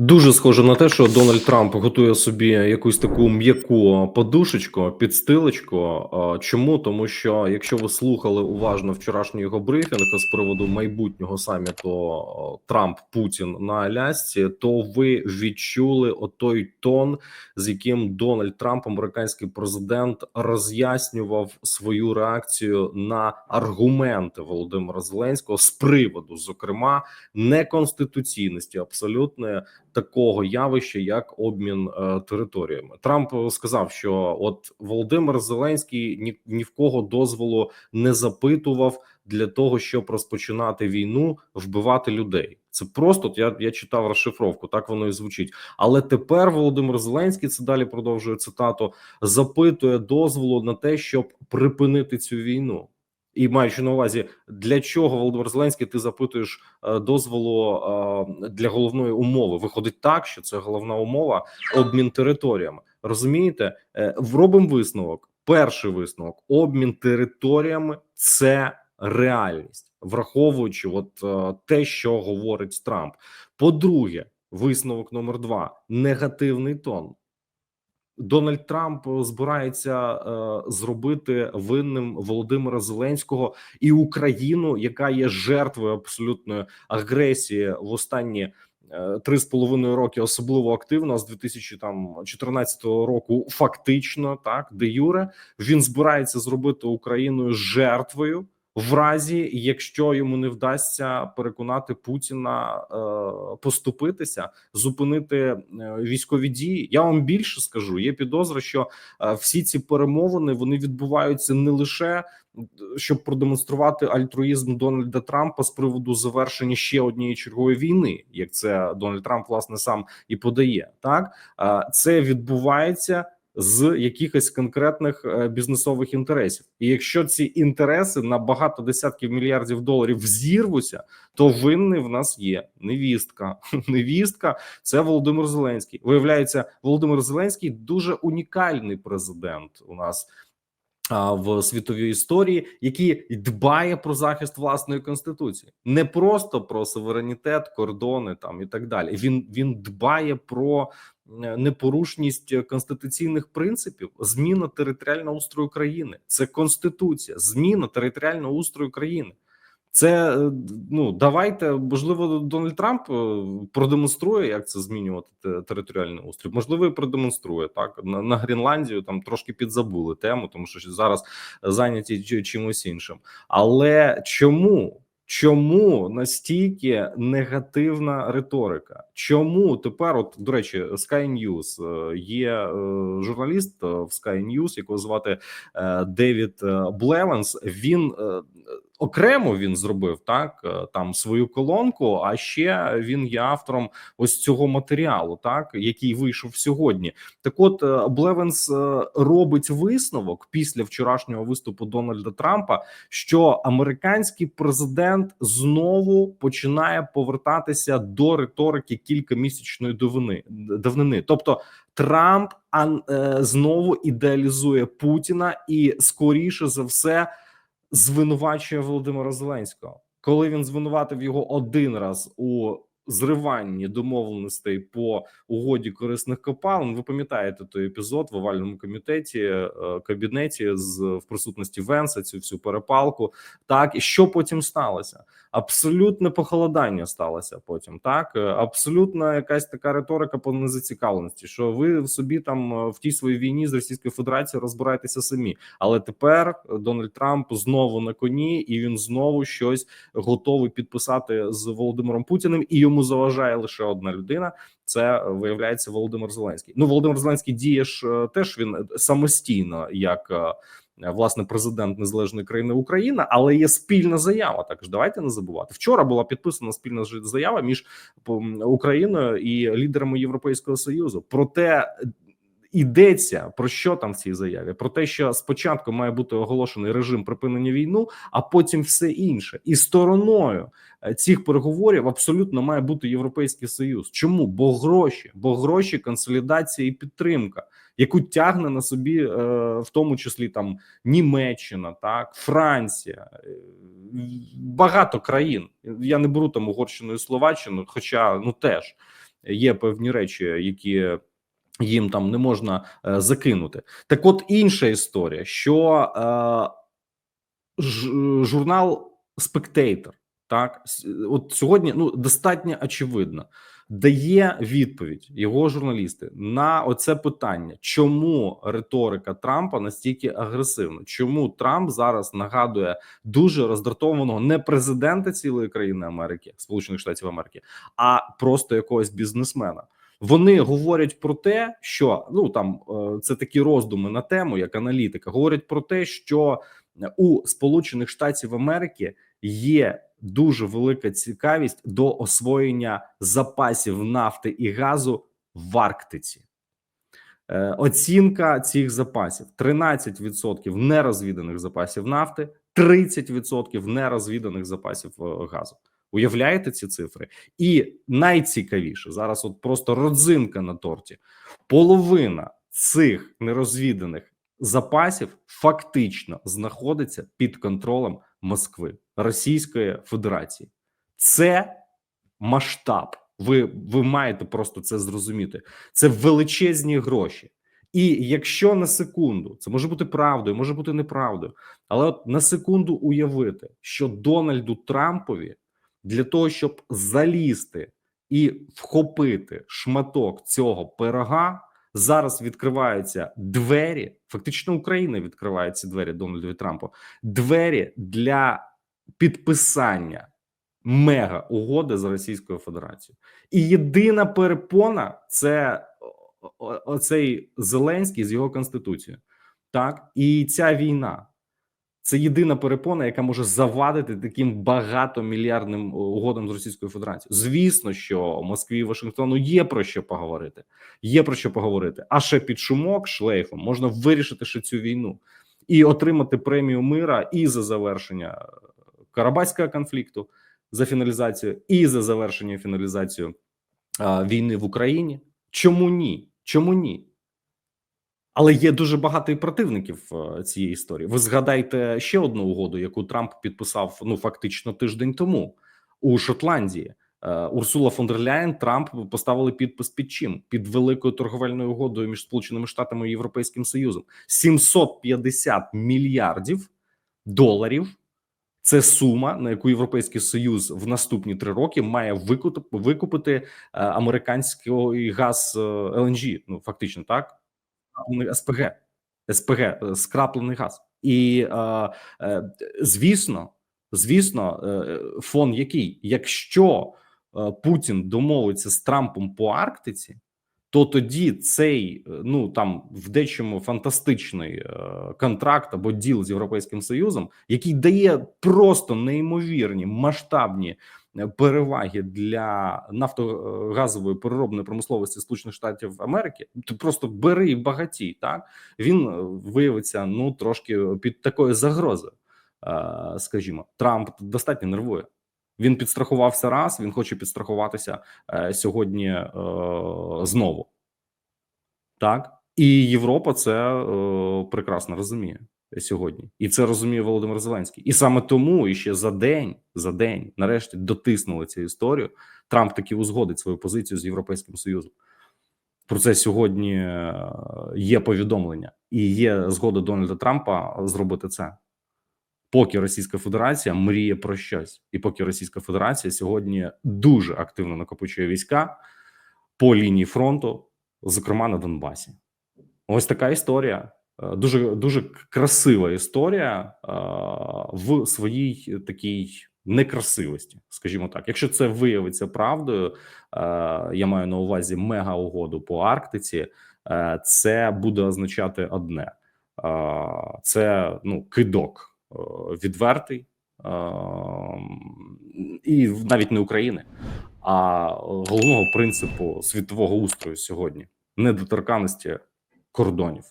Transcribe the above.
Дуже схоже на те, що Дональд Трамп готує собі якусь таку м'яку подушечку, підстилочку. Чому? Тому що якщо ви слухали уважно вчорашній його брифінг з приводу майбутнього саміту Трамп Путін на Алясці, то ви відчули отой тон, з яким Дональд Трамп, американський президент, роз'яснював свою реакцію на аргументи Володимира Зеленського з приводу, зокрема, неконституційності абсолютної такого явища, як обмін е, територіями. Трамп сказав, що от Володимир Зеленський ні, ні в кого дозволу не запитував для того, щоб розпочинати війну, вбивати людей. Це просто я я читав розшифровку, так воно і звучить. Але тепер Володимир Зеленський це далі продовжує цитату, запитує дозволу на те, щоб припинити цю війну. І маючи на увазі, для чого Володимир Зеленський, ти запитуєш е, дозволу е, для головної умови. Виходить так, що це головна умова обмін територіями. Розумієте, е, робимо висновок. Перший висновок: обмін територіями це реальність, враховуючи от те, що говорить Трамп. По-друге, висновок номер два: негативний тон. Дональд Трамп збирається е, зробити винним Володимира Зеленського і Україну, яка є жертвою абсолютної агресії в останні е, три з половиною роки, особливо активно з 2014 року. Фактично, так де Юре він збирається зробити Україною жертвою в разі, якщо йому не вдасться переконати Путіна е, поступитися, зупинити е, військові дії. Я вам більше скажу. Є підозра, що е, всі ці перемовини вони відбуваються не лише щоб продемонструвати альтруїзм Дональда Трампа з приводу завершення ще однієї чергової війни, як це Дональд Трамп власне сам і подає. Так це відбувається з якихось конкретних е, бізнесових інтересів. І якщо ці інтереси на багато десятків мільярдів доларів взірвуться, то винний в нас є невістка. Невістка це Володимир Зеленський. Виявляється, Володимир Зеленський дуже унікальний президент у нас. В світовій історії, який дбає про захист власної конституції, не просто про суверенітет, кордони там і так далі. Він він дбає про Е, непорушність конституційних принципів, зміна територіального устрою країни, це конституція, зміна територіального устрою країни. Це е, ну давайте можливо Дональд Трамп е, продемонструє, як це змінювати територіальний устрій. Можливо, і продемонструє так на, на Гренландію. Там трошки підзабули тему, тому що зараз зайняті чимось іншим. Але чому Чому настільки негативна риторика? Чому тепер, от до речі, Sky News, е, є журналіст в Sky News, якого звати Девід Блевенс. Він окремо він зробив так е, там свою колонку. А ще він є автором ось цього матеріалу, так який вийшов сьогодні. Так, от е, Блевенс е, робить висновок після вчорашнього виступу Дональда Трампа, що американський президент знову починає повертатися до риторики кількамісячної давнини давнини, тобто. Трамп знову ідеалізує Путіна і скоріше за все звинувачує Володимира Зеленського, коли він звинуватив його один раз у зриванні домовленостей по угоді корисних копалин. Ви пам'ятаєте той епізод в овальному комітеті е, кабінеті з в присутності Венса цю всю перепалку. Так і що потім сталося? Абсолютне похолодання сталося потім. Так е, абсолютна якась така риторика по незацікавленості, що ви в собі там е, в тій своїй війні з Російською Федерацією розбираєтеся самі. Але тепер Дональд Трамп знову на коні, і він знову щось готовий підписати з Володимиром Путіним і йому заважає лише одна людина. Це виявляється Володимир Зеленський. Ну Володимир Зеленський діє ж е, теж він самостійно як. Е, власне, президент незалежної країни Україна, але є спільна заява. Також давайте не забувати. Вчора була підписана спільна заява між Україною і лідерами Європейського союзу. Проте Ідеться про що там в цій заяві? Про те, що спочатку має бути оголошений режим припинення війну, а потім все інше, і стороною е, цих переговорів абсолютно має бути європейський союз. Чому? Бо гроші, бо гроші, консолідація і підтримка, яку тягне на собі, е, в тому числі там Німеччина, так Франція, е, багато країн. Я не беру там Угорщину і Словаччину, хоча ну теж. є певні речі, які їм там не можна е, закинути. Так, от інша історія, що е, журнал Спектейтор, так от сьогодні ну достатньо очевидно. Дає відповідь його журналісти на оце питання, чому риторика Трампа настільки агресивна? Чому Трамп зараз нагадує дуже роздратованого не президента цілої країни Америки, Сполучених Штатів Америки, а просто якогось бізнесмена? Вони говорять про те, що ну там е, це такі роздуми на тему, як аналітика, говорять про те, що у Сполучених Штатів Америки є дуже велика цікавість до освоєння запасів нафти і газу в Арктиці. Е, Оцінка цих запасів: 13% нерозвіданих запасів нафти, 30% нерозвіданих запасів е, газу. Уявляєте ці цифри? І найцікавіше зараз, от просто родзинка на торті: половина цих нерозвіданих запасів фактично знаходиться під контролем Москви Російської Федерації. Це масштаб. Ви, ви маєте просто це зрозуміти. Це величезні гроші. І якщо на секунду, це може бути правдою, може бути неправдою, але от на секунду уявити, що Дональду Трампові для того, щоб залізти і вхопити шматок цього пирога, зараз відкриваються двері. Фактично, Україна відкриває ці двері Дональду Трампу. Двері для підписання мега угоди з Російською Федерацією. І єдина перепона це оцей Зеленський з його конституцією. Так, і ця війна це єдина перепона, яка може завадити таким багатомільярдним угодам з Російською Федерацією. Звісно, що Москві і Вашингтону є про що поговорити. Є про що поговорити. А ще під шумок шлейфом можна вирішити ще цю війну і отримати премію мира і за завершення Карабаського конфлікту, за фіналізацію, і за завершення фіналізацію а, війни в Україні. Чому ні? Чому ні? Але є дуже багато і противників е, цієї історії. Ви згадайте ще одну угоду, яку Трамп підписав ну фактично тиждень тому у Шотландії. Е, Урсула фон дер Ляєн Трамп поставили підпис під чим? Під великою торговельною угодою між Сполученими Штатами і Європейським Союзом. 750 мільярдів доларів. Це сума, на яку Європейський Союз в наступні три роки має викупити, е, американський газ LNG, Ну фактично так скраплений СПГ, СПГ, е, скраплений газ. І е, е, звісно, звісно, е, фон який, якщо е, Путін домовиться з Трампом по Арктиці, то тоді цей е, ну там в дечому фантастичний е, контракт або діл з європейським союзом, який дає просто неймовірні масштабні е, переваги для нафтогазової переробної промисловості Сполучених Штатів Америки, ти просто бери і багатій. Так він е, виявиться ну трошки під такою загрозою. Е, Скажімо, Трамп достатньо нервує. Він підстрахувався раз. Він хоче підстрахуватися е, сьогодні е, знову. Так і Європа це е, прекрасно розуміє сьогодні, і це розуміє Володимир Зеленський. І саме тому і ще за день, за день, нарешті, дотиснули цю історію. Трамп таки узгодить свою позицію з Європейським Союзом. Про це сьогодні е, є повідомлення, і є згода Дональда Трампа зробити це. Поки Російська Федерація мріє про щось, і поки Російська Федерація сьогодні дуже активно накопичує війська по лінії фронту, зокрема на Донбасі. Ось така історія. Е, Дуже дуже красива історія е, в своїй такій некрасивості, скажімо так. Якщо це виявиться правдою, е, я маю на увазі мега угоду по Арктиці. Це буде означати одне: це ну кидок відвертий, і навіть не України, а головного принципу світового устрою сьогодні недоторканості кордонів.